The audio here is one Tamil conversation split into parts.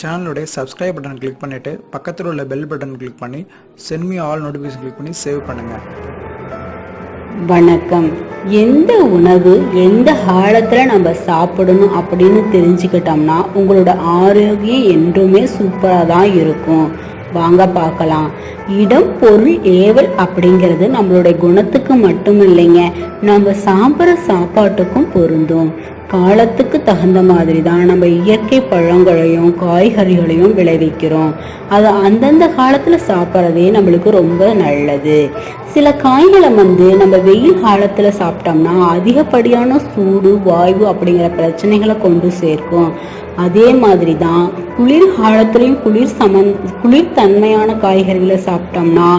சேனலுடைய சப்ஸ்கிரைப் பட்டன் கிளிக் பண்ணிவிட்டு பக்கத்தில் உள்ள பெல் பட்டன் கிளிக் பண்ணி சென்மி ஆல் நோட்டிஃபிகேஷன் கிளிக் பண்ணி சேவ் பண்ணுங்கள் வணக்கம். எந்த உணவு எந்த காலத்தில் நம்ம சாப்பிடணும் அப்படின்னு தெரிஞ்சுக்கிட்டோம்னா உங்களோட ஆரோக்கியம் என்றுமே சூப்பராக தான் இருக்கும். வாங்க பார்க்கலாம். இடம் பொருள் ஏவல் அப்படிங்கிறது நம்மளுடைய குணத்துக்கு மட்டும் இல்லைங்க. நம்ம சாப்பிட்ற சாப்பாட்டுக்கும் பொருந்தும். காலத்துக்கு தகுந்த மாதிரி தான் நம்ம இயற்கை பழங்களையும் காய்கறிகளையும் விளைவிக்கிறோம். அதை அந்தந்த காலத்தில் சாப்பிட்றதே நம்மளுக்கு ரொம்ப நல்லது. சில காய்களை வந்து நம்ம வெயில் காலத்தில் சாப்பிட்டோம்னா அதிகப்படியான சூடு வாய்வு அப்படிங்கிற பிரச்சனைகளை கொண்டு சேர்க்கும். அதே மாதிரி தான் குளிர் காலத்துலேயும் குளிர் சமன் குளிர் தன்மையான காய்கறிகளை சாப்பிட்டோம்னா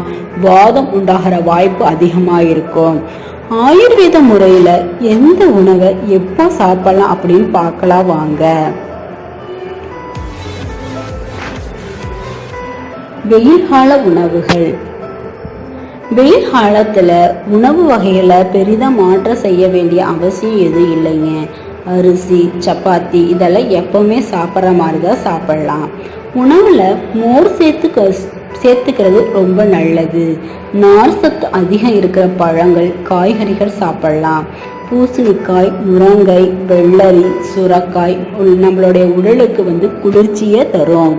வாதம் உண்டாகிற வாய்ப்பு அதிகமாக இருக்கும் ஆயுர்வேத முறையில் எந்த உணவை எப்போ சாப்பிடலாம் அப்படின்னு பார்க்கலாம் வாங்க. வெயில் கால உணவுகள். வெயில் காலத்தில் உணவு வகைகளை பெரிதாக மாற்றம் செய்ய வேண்டிய அவசியம் எதுவும் இல்லைங்க. அரிசி சப்பாத்தி இதெல்லாம் எப்பவுமே சாப்பிட்ற மாதிரி தான் சாப்பிடலாம். உணவில் மோர் சேர்த்துக்க சேர்த்துக்கிறது ரொம்ப நல்லது. நார் சத்து அதிகம் இருக்கிற பழங்கள் காய்கறிகள் சாப்பிடலாம். பூசணிக்காய் முருங்கை வெள்ளரி சுரக்காய் நம்மளுடைய உடலுக்கு வந்து குளிர்ச்சியை தரும்.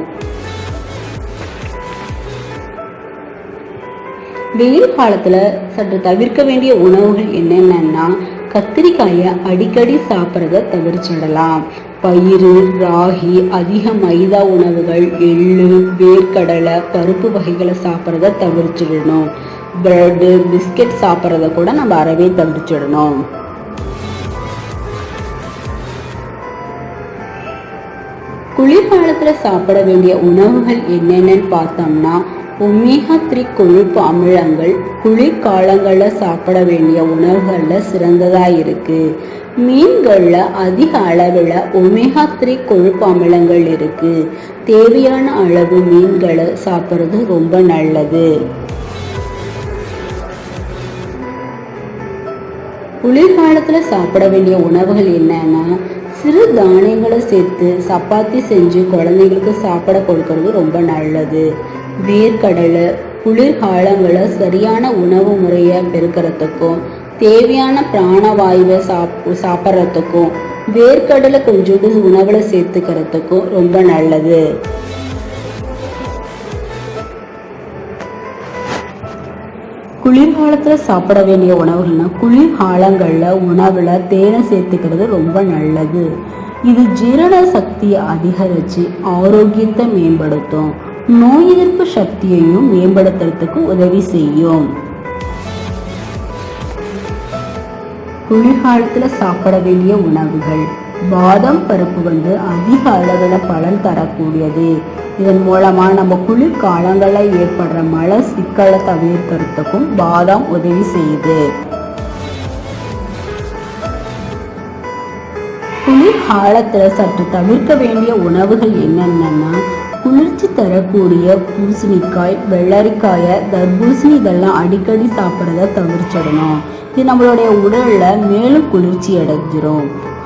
வெயில் காலத்தில் சற்று தவிர்க்க வேண்டிய உணவுகள் என்னென்னா கத்திரிக்காயை அடிக்கடி சாப்பிட்றத தவிர்த்திடலாம். பயிறு ராகி அதிக மைதா உணவுகள் எள்ளு வேர்க்கடலை பருப்பு வகைகளை சாப்பிட்றத தவிர்த்துடணும். பிரெட்டு பிஸ்கட் சாப்பிட்றத கூட நம்ம அறவே தவிர்த்திடணும். குளிர்காலத்தில் சாப்பிட வேண்டிய உணவுகள் என்னென்னு பார்த்தோம்னா ஒமேகா த்ரீ கொழுப்பு அமிலங்கள் குளிர்காலங்களில் சாப்பிட வேண்டிய உணவுகளில் சிறந்ததாக இருக்குது மீன்களில் அதிக அளவில் ஒமேகா த்ரீ கொழுப்பு அமிலங்கள் இருக்குது தேவையான அளவு மீன்களை சாப்பிட்றது ரொம்ப நல்லது. குளிர்காலத்தில் சாப்பிட வேண்டிய உணவுகள் என்னன்னா சிறு தானியங்களை சேர்த்து சப்பாத்தி செஞ்சு குழந்தைங்களுக்கு சாப்பிட கொடுக்கறது ரொம்ப நல்லது. வேர்க்கடலை குளிர்காலங்களை சரியான உணவு முறையை பெருக்கிறதுக்கும் தேவையான பிராணவாயுவை சாப் சாப்பிட்றதுக்கும் வேர்க்கடலை கொஞ்சோண்டு உணவில் சேர்த்துக்கிறதுக்கும் ரொம்ப நல்லது. குளிர்காலத்தில் சாப்பிட வேண்டிய உணவுகள்னா குளிர்காலங்களில் உணவில் தேனை சேர்த்துக்கிறது ரொம்ப நல்லது. இது ஜீரண சக்தியை அதிகரித்து ஆரோக்கியத்தை மேம்படுத்தும். நோய் எதிர்ப்பு சக்தியையும் மேம்படுத்துறதுக்கு உதவி செய்யும். குளிர்காலத்தில் சாப்பிட வேண்டிய உணவுகள் பாதாம் பருப்பு வந்து அதிக அளவில் பலன் தரக்கூடியது. இதன் மூலமாக நம்ம குளிர் காலங்களில் ஏற்படுற மழை சிக்கலை தவிர்க்கிறதுக்கும் பாதாம் உதவி செய்யுது. குளிர் காலத்தில் சற்று தவிர்க்க வேண்டிய உணவுகள் என்னென்னா குளிர்ச்சி தரக்கூடிய பூசணிக்காய் வெள்ளரிக்காயை தர்பூசணி இதெல்லாம் அடிக்கடி சாப்பிட்றத தவிர்ச்சிடணும் இது நம்மளுடைய உடலில் மேலும் குளிர்ச்சி அடைஞ்சிரும்.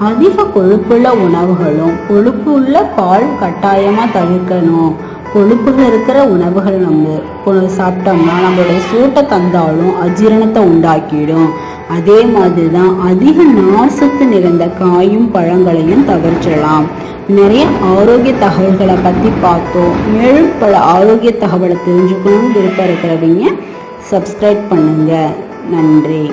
அதிக கொழுப்புள்ள உணவுகளும் கொழுப்பு உள்ள பால் கட்டாயமாக தவிர்க்கணும். கொழுப்புகள் இருக்கிற உணவுகள் நம்ம சாப்பிட்டோம்னா நம்மளுடைய சூட்டை தந்தாலும் அஜீரணத்தை உண்டாக்கிடும். அதே மாதிரி தான் அதிக நார்சத்து நிறைந்த காயும் பழங்களையும் தவிர்த்திடலாம். நிறைய ஆரோக்கிய தகவல்களை பற்றி பார்த்தோம். மேலும் பல ஆரோக்கிய தகவலை தெரிஞ்சுக்கணும்னு விருப்பம் இருக்கிறவங்க சப்ஸ்கிரைப் பண்ணுங்க. நன்றி.